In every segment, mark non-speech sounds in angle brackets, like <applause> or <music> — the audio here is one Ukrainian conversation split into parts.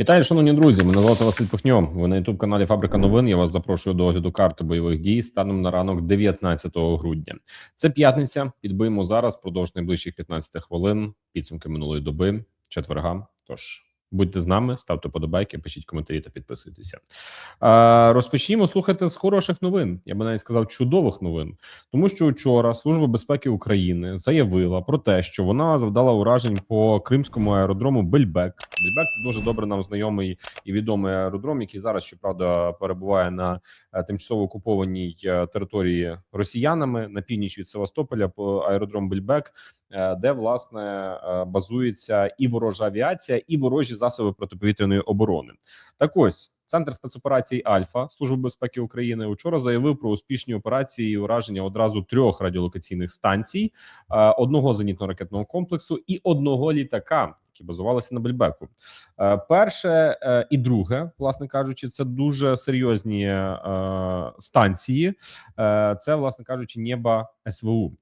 Вітаю, шановні друзі. Мене звати Василь Пихньо. Ви на ютуб каналі Фабрика новин. Я вас запрошую до огляду карти бойових дій станом на ранок 19 грудня. Це п'ятниця. Підбиємо зараз продовж найближчих 15 хвилин підсумки минулої доби, четверга. Тож будьте з нами, ставте подобайки, пишіть коментарі та підписуйтеся. А, розпочнімо слухати з хороших новин. Я би навіть сказав чудових новин, тому що вчора Служба безпеки України заявила про те, що вона завдала уражень по кримському аеродрому Бельбек. Бельбек це дуже добре нам знайомий і відомий аеродром, який зараз щоправда перебуває на е, тимчасово окупованій е, території росіянами на північ від Севастополя. По аеродром Бельбек, де власне е, базується і ворожа авіація, і ворожі засоби протиповітряної оборони. Так ось. Центр спецоперацій Альфа Служби безпеки України учора заявив про успішні операції і ураження одразу трьох радіолокаційних станцій, е, одного зенітно-ракетного комплексу і одного літака, які базувалися на Бельбеку. Е, Перше е, і друге, власне кажучи, це дуже серйозні е, станції. Це, власне кажучи, неба СВУ.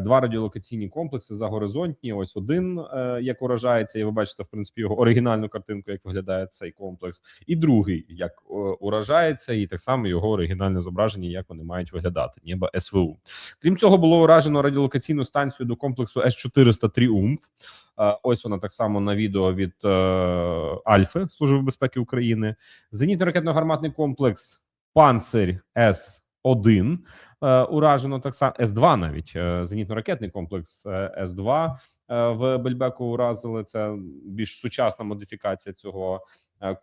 Два радіолокаційні комплекси загоризонтні. Ось один як уражається, і ви бачите, в принципі, його оригінальну картинку, як виглядає цей комплекс, і другий як уражається, і так само його оригінальне зображення, як вони мають виглядати. Неба СВУ. Крім цього, було уражено радіолокаційну станцію до комплексу С 400 Тріумф. Е, Ось вона так само на відео від е, Альфи Служби безпеки України. Зенітно-ракетно-гарматний комплекс Панцирь С 1 е, уражено так само С2 навіть зенітно-ракетний комплекс е, С2 е, в Бельбеку уразили. Це більш сучасна модифікація цього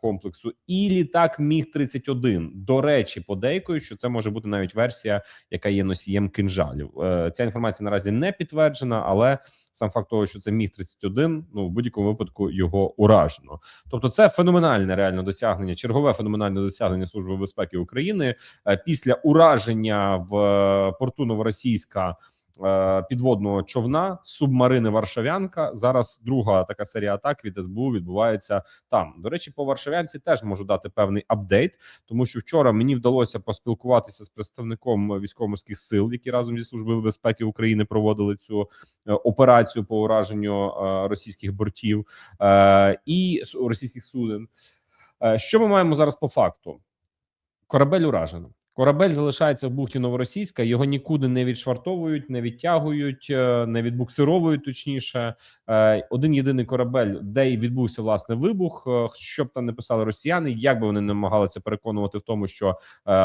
комплексу. І літак Міг 31 До речі, подейкують, що це може бути навіть версія, яка є носієм кинжалів. Е, Ця інформація наразі не підтверджена, але сам факт того, що це міг 31 ну в будь-якому випадку його уражено. Тобто, це феноменальне реально досягнення, чергове феноменальне досягнення Служби безпеки України Е, після ураження в е, порту Новоросійська. Е, Підводного човна субмарини Варшавянка. Зараз друга така серія атак від СБУ відбувається там. До речі, по Варшавянці теж можу дати певний апдейт, тому що вчора мені вдалося поспілкуватися з представником військово-морських сил, які разом зі службою безпеки України проводили цю е, операцію по ураженню е, російських бортів і російських суден. Що ми маємо зараз по факту? Корабель уражено. Корабель залишається в бухті Новоросійська. Його нікуди не відшвартовують, не відтягують, е, не відбуксировують. Точніше, Е, один єдиний корабель, де й відбувся власне вибух. Е, Що б там не писали росіяни, як би вони намагалися переконувати в тому, що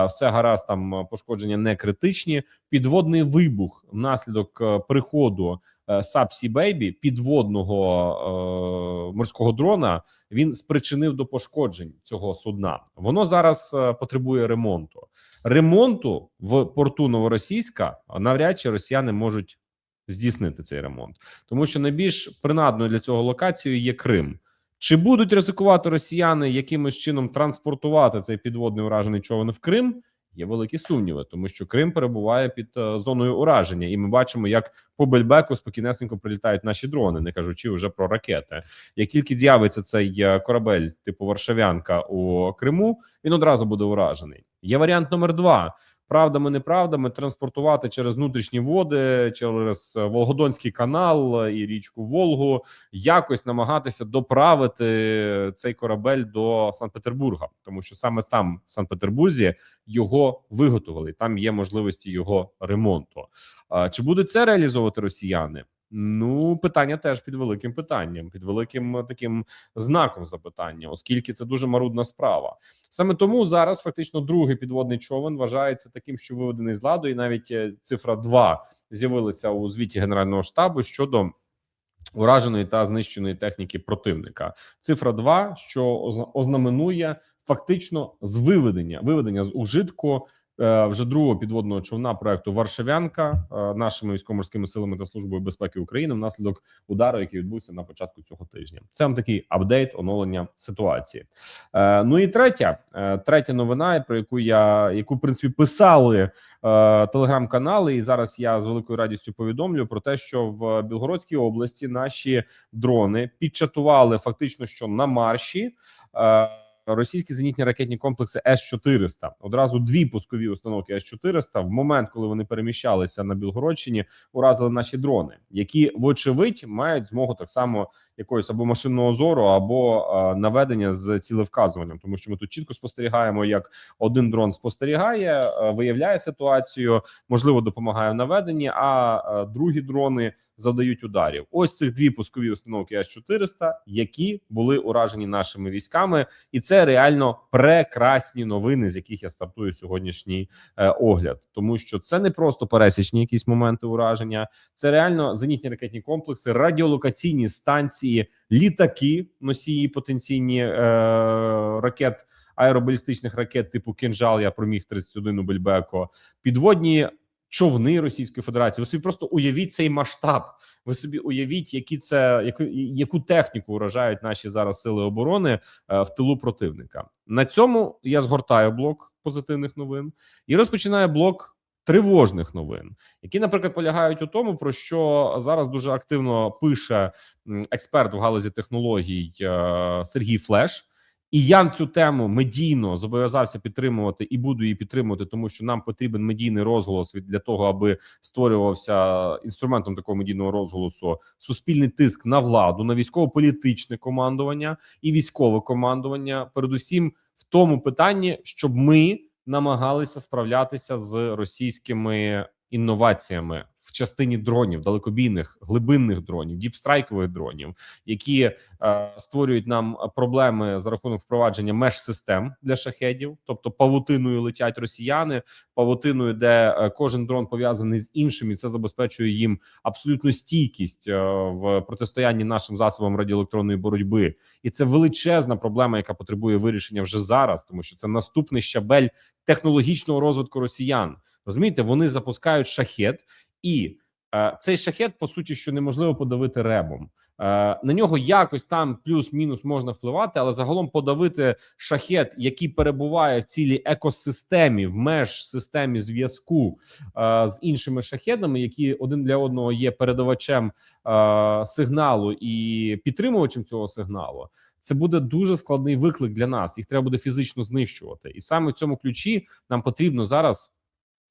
все гаразд, там пошкодження не критичні. Підводний вибух внаслідок приходу е, Subsea Baby, підводного е, морського дрона. Він спричинив до пошкоджень цього судна. Воно зараз е, потребує ремонту. Ремонту в порту Новоросійська навряд чи росіяни можуть здійснити цей ремонт, тому що найбільш принадною для цього локацією є Крим. Чи будуть ризикувати росіяни якимось чином транспортувати цей підводний уражений човен в Крим? Є великі сумніви, тому що Крим перебуває під е, зоною ураження, і ми бачимо, як по Бельбеку спокійнесенько прилітають наші дрони, не кажучи вже про ракети. Як тільки з'явиться цей е, корабель типу Варшавянка у Криму, він одразу буде уражений. Є варіант номер два. Правдами, неправдами транспортувати через внутрішні води, через е, Волгодонський канал е, і річку Волгу, якось намагатися доправити цей корабель до Санкт-Петербурга, тому що саме там, в Санкт-Петербурзі, його виготовили. Там є можливості його ремонту. Чи будуть це реалізовувати росіяни? Ну, питання теж під великим питанням, під великим е, таким знаком запитання, оскільки це дуже марудна справа. Саме тому зараз фактично другий підводний човен вважається таким, що виведений з ладу, і навіть е, цифра 2 з'явилася у звіті Генерального штабу щодо ураженої та знищеної техніки противника. Цифра 2, що озна- ознаменує фактично з виведення виведення з ужитку вже другого підводного човна проекту Варшавянка е, нашими військово-морськими силами та службою безпеки України внаслідок удару, який відбувся на початку цього тижня. Це вам такий апдейт оновлення ситуації. Е, ну і третя, е, третя новина, про яку я яку в принципі писали е, телеграм-канали, і зараз я з великою радістю повідомлю про те, що в Білгородській області наші дрони підчатували фактично, що на марші. Російські зенітні ракетні комплекси С-400. Одразу дві пускові установки С-400 в момент, коли вони переміщалися на Білгородщині, уразили наші дрони, які вочевидь мають змогу так само якогось або машинного зору, або е, наведення з цілевказуванням, тому що ми тут чітко спостерігаємо, як один дрон спостерігає, е, виявляє ситуацію, можливо, допомагає в наведенні, а е, другі дрони завдають ударів. Ось цих дві пускові установки С-400, які були уражені нашими військами, і це реально прекрасні новини, з яких я стартую сьогоднішній е, огляд, тому що це не просто пересічні якісь моменти ураження, це реально зенітні ракетні комплекси, радіолокаційні станції, літаки, носії потенційні е, ракет. Аеробалістичних ракет типу «Кинжал», я про міг 31 у Бельбеко, підводні човни Російської Федерації. Ви собі просто уявіть цей масштаб. Ви собі уявіть, які це яку, яку техніку вражають наші зараз сили оборони е, в тилу противника. На цьому я згортаю блок позитивних новин і розпочинаю блок тривожних новин, які, наприклад, полягають у тому, про що зараз дуже активно пише експерт в галузі технологій е, Сергій Флеш. І я цю тему медійно зобов'язався підтримувати і буду її підтримувати, тому що нам потрібен медійний розголос від для того, аби створювався інструментом такого медійного розголосу суспільний тиск на владу, на військово-політичне командування і військове командування, передусім в тому питанні, щоб ми намагалися справлятися з російськими інноваціями в частині дронів, далекобійних глибинних дронів, діпстрайкових дронів, які е, створюють нам проблеми за рахунок впровадження меж систем для шахедів, тобто павутиною летять росіяни, павутиною, де е, кожен дрон пов'язаний з іншим, і це забезпечує їм абсолютну стійкість е, в протистоянні нашим засобам радіоелектронної боротьби, і це величезна проблема, яка потребує вирішення вже зараз, тому що це наступний щабель технологічного розвитку росіян. Розумієте, вони запускають шахет, і е, цей шахет по суті що неможливо подавити ребом. Е, на нього якось там плюс-мінус можна впливати, але загалом подавити шахет, який перебуває в цілій екосистемі, в меж системі зв'язку е, з іншими шахедами, які один для одного є передавачем е, сигналу і підтримувачем цього сигналу. Це буде дуже складний виклик для нас. Їх треба буде фізично знищувати, і саме в цьому ключі нам потрібно зараз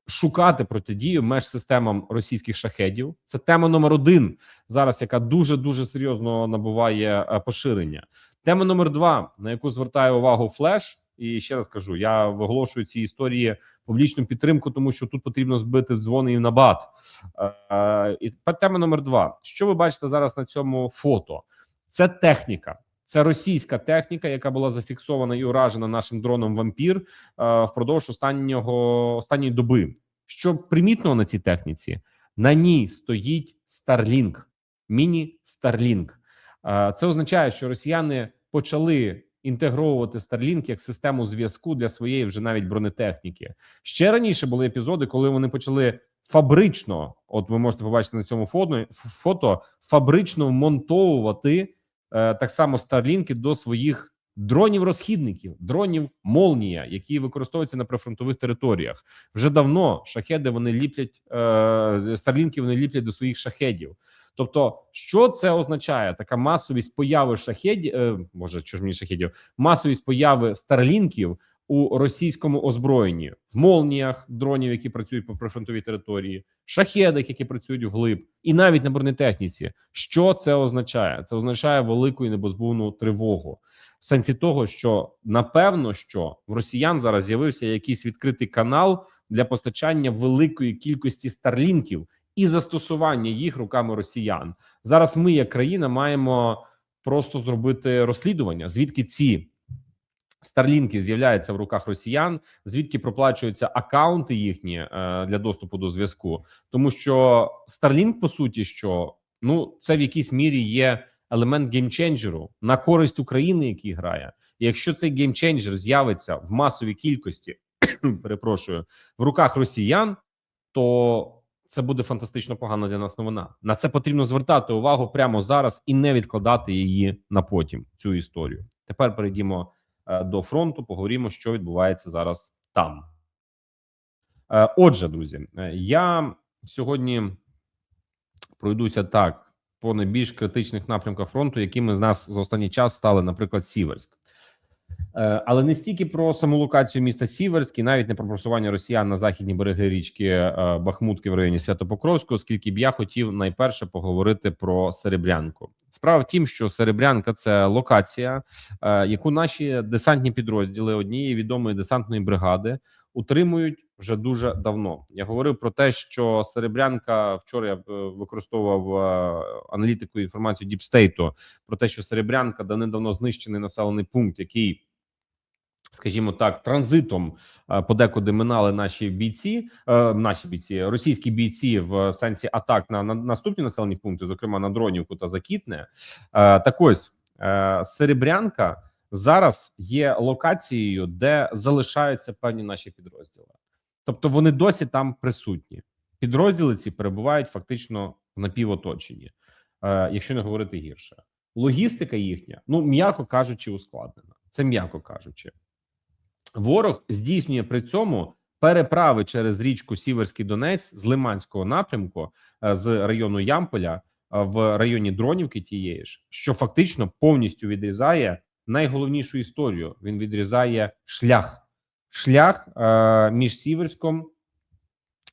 шукати протидію меж системам російських шахедів. Це тема номер один зараз, яка дуже дуже серйозно набуває е, поширення. Тема номер два, на яку звертає увагу Флеш. І ще раз кажу: я виголошую ці історії публічну підтримку, тому що тут потрібно збити дзвони і набат. Е, е, І тема номер два: що ви бачите зараз на цьому фото? Це техніка. Це російська техніка, яка була зафіксована і уражена нашим дроном вампір е, впродовж останнього останньої доби. Що примітно на цій техніці? На ній стоїть Starlink, міні Starlink. Е, це означає, що росіяни почали інтегровувати Starlink як систему зв'язку для своєї вже навіть бронетехніки. Ще раніше були епізоди, коли вони почали фабрично, от ви можете побачити на цьому фото, фабрично вмонтовувати так само Старлінки до своїх дронів-розхідників, дронів Молнія, які використовуються на прифронтових територіях. Вже давно шахеди вони ліплять е, Старлінки. Вони ліплять до своїх шахедів. Тобто, що це означає? Така масовість появи шахедів, е, може чужмі шахедів, масовість появи старлінків у російському озброєнні в молніях дронів, які працюють по прифронтовій території, шахедах, які працюють вглиб, і навіть на бронетехніці. Що це означає? Це означає велику і небозбувну тривогу. В сенсі того, що напевно, що в росіян зараз з'явився якийсь відкритий канал для постачання великої кількості старлінків і застосування їх руками росіян. Зараз ми, як країна, маємо просто зробити розслідування, звідки ці старлінки з'являються в руках росіян, звідки проплачуються акаунти їхні е, для доступу до зв'язку, тому що Starlink, по суті, що ну це в якійсь мірі є елемент геймченджеру на користь України, який грає. І якщо цей геймченджер з'явиться в масовій кількості, <clears throat> перепрошую, в руках росіян, то це буде фантастично погана для нас новина. На це потрібно звертати увагу прямо зараз і не відкладати її на потім. Цю історію. Тепер перейдімо до фронту. Поговоримо, що відбувається зараз там. Е, отже, друзі, е, я сьогодні пройдуся так по найбільш критичних напрямках фронту, якими з нас за останній час стали, наприклад, Сіверськ. Е, Але не стільки про саму локацію міста Сіверськ і навіть не про просування росіян на західні береги річки е, Бахмутки в районі Святопокровського, оскільки б я хотів найперше поговорити про Серебрянку. Справа в тім, що Серебрянка це локація, е, яку наші десантні підрозділи однієї відомої десантної бригади утримують вже дуже давно. Я говорив про те, що Серебрянка вчора я е, використовував е, аналітику і інформацію Діпстейту про те, що Серебрянка давним-давно знищений населений пункт, який скажімо так, транзитом е, подекуди минали наші бійці, наші бійці, російські бійці в сенсі атак на, на наступні населені пункти, зокрема на Дронівку та Закітне. Так ось Серебрянка зараз є локацією, де залишаються певні наші підрозділи, тобто вони досі там присутні. Підрозділи ці перебувають фактично в напівоточенні, е, якщо не говорити гірше. Логістика їхня, ну м'яко кажучи, ускладнена. Це м'яко кажучи. Ворог здійснює при цьому переправи через річку Сіверський Донець з Лиманського напрямку е, з району Ямполя е, в районі Дронівки тієї ж, що фактично повністю відрізає найголовнішу історію. Він відрізає шлях, шлях е, між Сіверськом,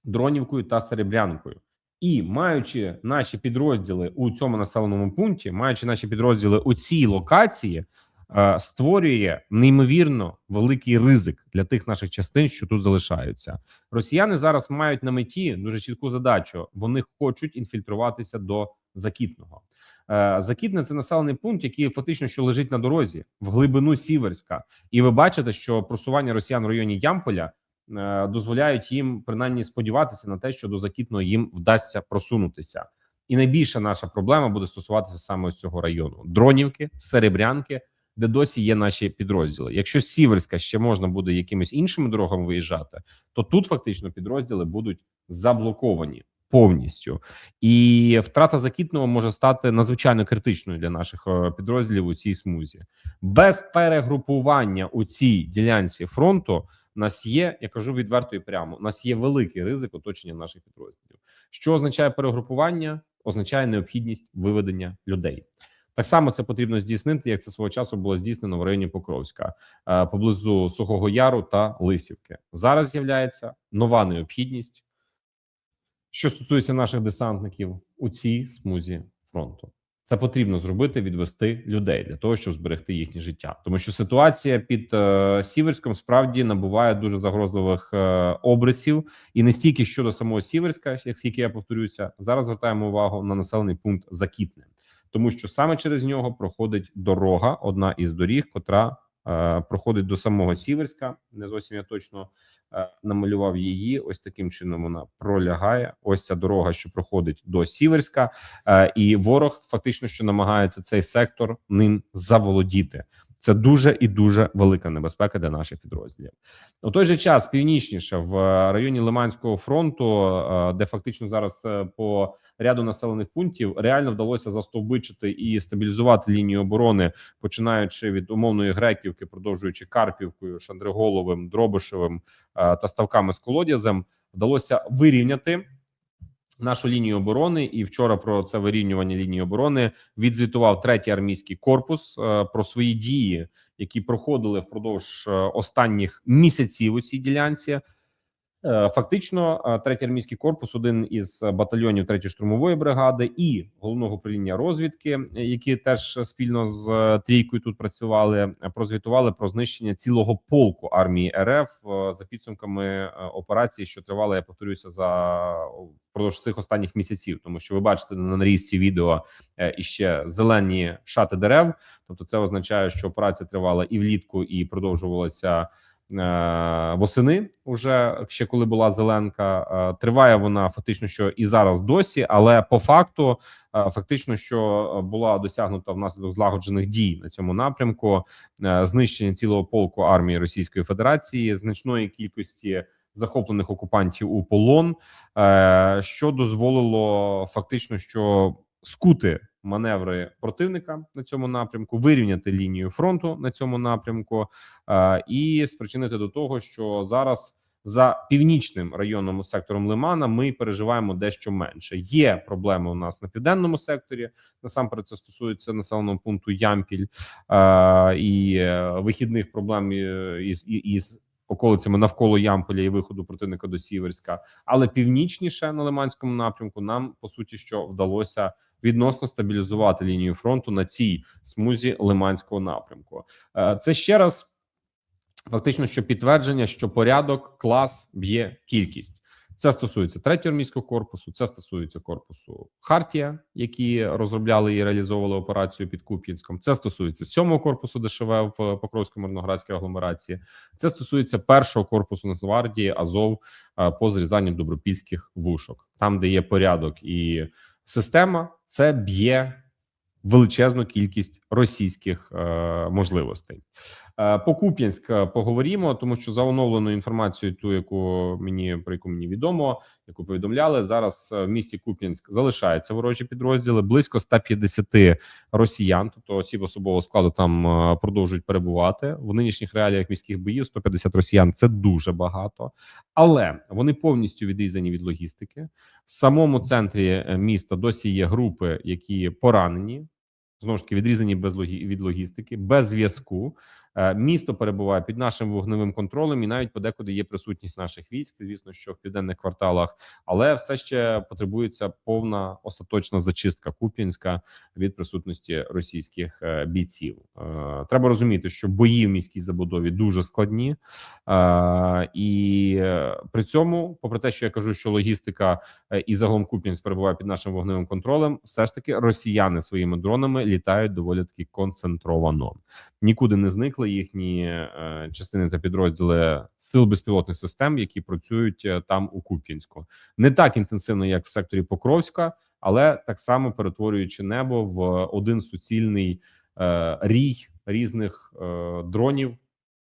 Дронівкою та Серебрянкою. І маючи наші підрозділи у цьому населеному пункті, маючи наші підрозділи у цій локації, е, створює неймовірно великий ризик для тих наших частин, що тут залишаються. Росіяни зараз мають на меті дуже чітку задачу. Вони хочуть інфільтруватися до Закітного. Е, Закітне це населений пункт, який фактично що лежить на дорозі в глибину Сіверська, і ви бачите, що просування росіян в районі Ямполя е, дозволяють їм принаймні сподіватися на те, що до Закітного їм вдасться просунутися. І найбільша наша проблема буде стосуватися саме ось цього району: Дронівки, Серебрянки, де досі є наші підрозділи. Якщо з Сіверська ще можна буде якимись іншими дорогами виїжджати, то тут фактично підрозділи будуть заблоковані повністю, і втрата закітного може стати надзвичайно критичною для наших е, підрозділів у цій смузі. Без перегрупування у цій ділянці фронту у нас є, я кажу відверто і прямо. У нас є великий ризик оточення наших підрозділів. Що означає перегрупування? Означає необхідність виведення людей. Так само це потрібно здійснити, як це свого часу було здійснено в районі Покровська е, поблизу Сухого Яру та Лисівки. Зараз з'являється нова необхідність, що стосується наших десантників у цій смузі фронту. Це потрібно зробити, відвести людей для того, щоб зберегти їхнє життя, тому що ситуація під е, Сіверськом справді набуває дуже загрозливих е, обрисів, і не стільки щодо самого Сіверська, як скільки я повторюся, зараз звертаємо увагу на населений пункт Закітне, тому що саме через нього проходить дорога, одна із доріг, котра проходить до самого Сіверська. Не зовсім я точно е, намалював її. Ось таким чином вона пролягає. Ось ця дорога, що проходить до Сіверська, е, і ворог фактично що намагається цей сектор ним заволодіти. Це дуже і дуже велика небезпека для наших підрозділів. У той же час північніше в районі Лиманського фронту, е, де фактично зараз е, по ряду населених пунктів реально вдалося застовбичити і стабілізувати лінію оборони, починаючи від умовної Греківки, продовжуючи Карпівкою, Шандриголовим, Дробишевим е, та ставками з колодязем, вдалося вирівняти. Нашу лінію оборони, і вчора про це вирівнювання лінії оборони відзвітував третій армійський корпус е, про свої дії, які проходили впродовж е, останніх місяців у цій ділянці. Е, Фактично, е, третій армійський корпус, один із батальйонів третьої штурмової бригади і головного управління розвідки, е, які теж спільно з е, трійкою тут працювали, е, прозвітували про знищення цілого полку армії РФ е, за підсумками е, операції, що тривала, я повторюся, за впродовж цих останніх місяців. Тому що ви бачите на нарізці відео е, іще зелені шати дерев. Тобто, це означає, що операція тривала і влітку, і продовжувалася е, восени. Уже ще коли була зеленка. Е, Триває вона фактично, що і зараз досі, але по факту, е, фактично, що була досягнута внаслідок злагоджених дій на цьому напрямку, е, знищення цілого полку армії Російської Федерації, значної кількості захоплених окупантів у полон, е, що дозволило фактично, що скути маневри противника на цьому напрямку, вирівняти лінію фронту на цьому напрямку е, і спричинити до того, що зараз За північним районом сектором Лимана ми переживаємо дещо менше. Є проблеми у нас на південному секторі. Насамперед, це стосується населеного пункту Ямпіль е, і е, вихідних проблем е, із, із околицями навколо Ямполя і виходу противника до Сіверська. Але північніше на Лиманському напрямку нам по суті що вдалося відносно стабілізувати лінію фронту на цій смузі Лиманського напрямку. Е, Це ще раз фактично, що підтвердження, що порядок, клас б'є кількість. Це стосується третього армійського корпусу, це стосується корпусу Хартія, які розробляли і реалізовували операцію під Куп'янськом. Це стосується сьомого корпусу ДШВ в Покровсько-Мирноградській агломерації. Це стосується першого корпусу Нацгвардії Азов е, по зрізанню добропільських вушок, там, де є порядок і система, це б'є величезну кількість російських е, можливостей. Е, По Куп'янськ е, поговоримо, тому що за оновленою інформацією, ту яку мені про яку мені відомо, яку повідомляли зараз е, в місті Куп'янськ залишаються ворожі підрозділи близько 150 росіян, тобто осіб особового складу там продовжують перебувати в нинішніх реаліях міських боїв. 150 росіян це дуже багато, але вони повністю відрізані від логістики. В самому центрі міста досі є групи, які поранені. Знову ж таки відрізані без логі... від логістики, без зв'язку. Е, Місто перебуває під нашим вогневим контролем, і навіть подекуди є присутність наших військ. Звісно, що в південних кварталах, але все ще потребується повна остаточна зачистка Куп'янська від присутності російських е, бійців. Е, Треба розуміти, що бої в міській забудові дуже складні, і при цьому, попри те, що я кажу, що логістика і загалом Куп'янськ перебуває під нашим вогневим контролем, все ж таки росіяни своїми дронами літають доволі таки концентровано. Нікуди не зникли їхні е, частини та підрозділи сил безпілотних систем, які працюють е, там у Куп'янську, не так інтенсивно, як в секторі Покровська, але так само перетворюючи небо в один суцільний е, рій різних дронів.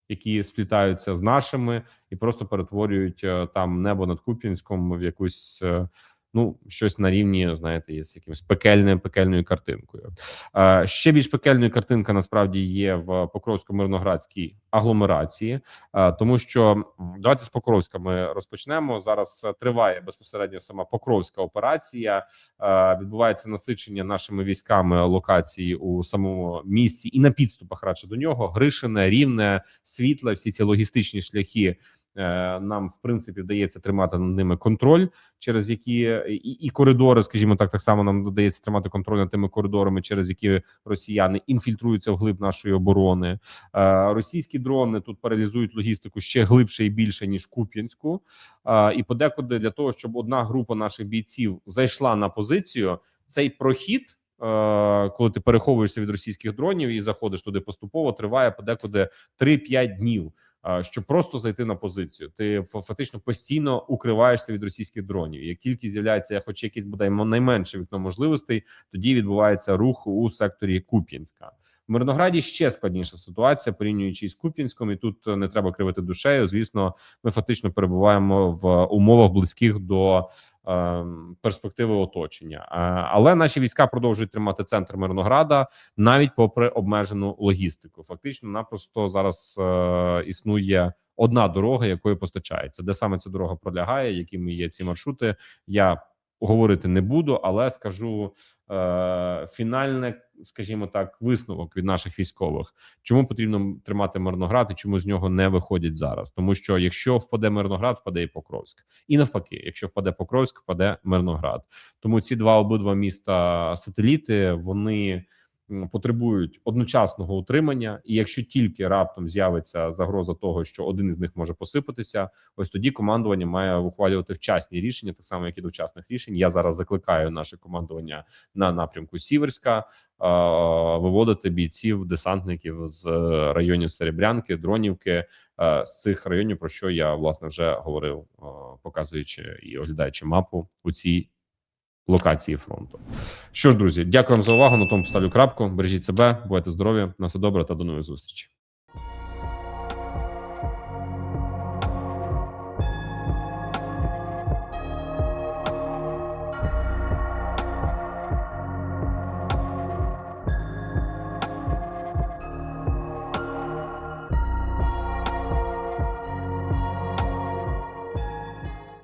Які сплітаються з нашими і просто перетворюють там небо над Куп'янськом в якусь ну щось на рівні, знаєте, із якимось пекельним пекельною картинкою. Е, Ще більш пекельною картинка насправді є в Покровсько-Мирноградській агломерації, е, тому що давайте з Покровська ми розпочнемо. Зараз е, триває безпосередньо сама Покровська операція. Е, Відбувається насичення нашими військами локації у самому місті і на підступах радше до нього. Гришине, рівне, світле, всі ці логістичні шляхи. Е, Нам в принципі вдається тримати над ними контроль, через які і, і коридори, скажімо так, так само нам вдається тримати контроль над тими коридорами, через які росіяни інфільтруються в глиб нашої оборони. Е, Російські дрони тут паралізують логістику ще глибше і більше ніж Куп'янську. Е, І подекуди для того, щоб одна група наших бійців зайшла на позицію, цей прохід. Коли ти переховуєшся від російських дронів і заходиш туди поступово, триває подекуди 3-5 днів. Щоб просто зайти на позицію, ти фа- фактично постійно укриваєшся від російських дронів. Як тільки з'являється хоч якесь бодай найменше вікно можливостей, тоді відбувається рух у секторі Куп'янська. В Мирнограді ще складніша ситуація, порівнюючи з Куп'янськом, і тут е, не треба кривити душею. Звісно, ми фактично перебуваємо в умовах близьких до е, перспективи оточення. Е, але наші війська продовжують тримати центр Мирнограда навіть попри обмежену логістику. Фактично, напросто зараз е, існує. Одна дорога, якою постачається, де саме ця дорога пролягає, якими є ці маршрути. Я говорити не буду, але скажу е, фінальне, скажімо так, висновок від наших військових. Чому потрібно тримати Мирноград і чому з нього не виходять зараз? Тому що якщо впаде Мирноград, впаде і Покровськ, і навпаки, якщо впаде Покровськ, впаде Мирноград. Тому ці два обидва міста сателіти вони потребують одночасного утримання, і якщо тільки раптом з'явиться загроза того, що один із них може посипатися, ось тоді командування має ухвалювати вчасні рішення, так само як і до вчасних рішень. Я зараз закликаю наше командування на напрямку Сіверська е, виводити бійців, десантників з е, районів Серебрянки, Дронівки е, з цих районів, про що я власне вже говорив, показуючи і оглядаючи мапу у цій локації фронту. Що ж, друзі, дякую вам за увагу. На тому поставлю крапку. Бережіть себе, бувайте здорові, на все добре та до нових зустрічей.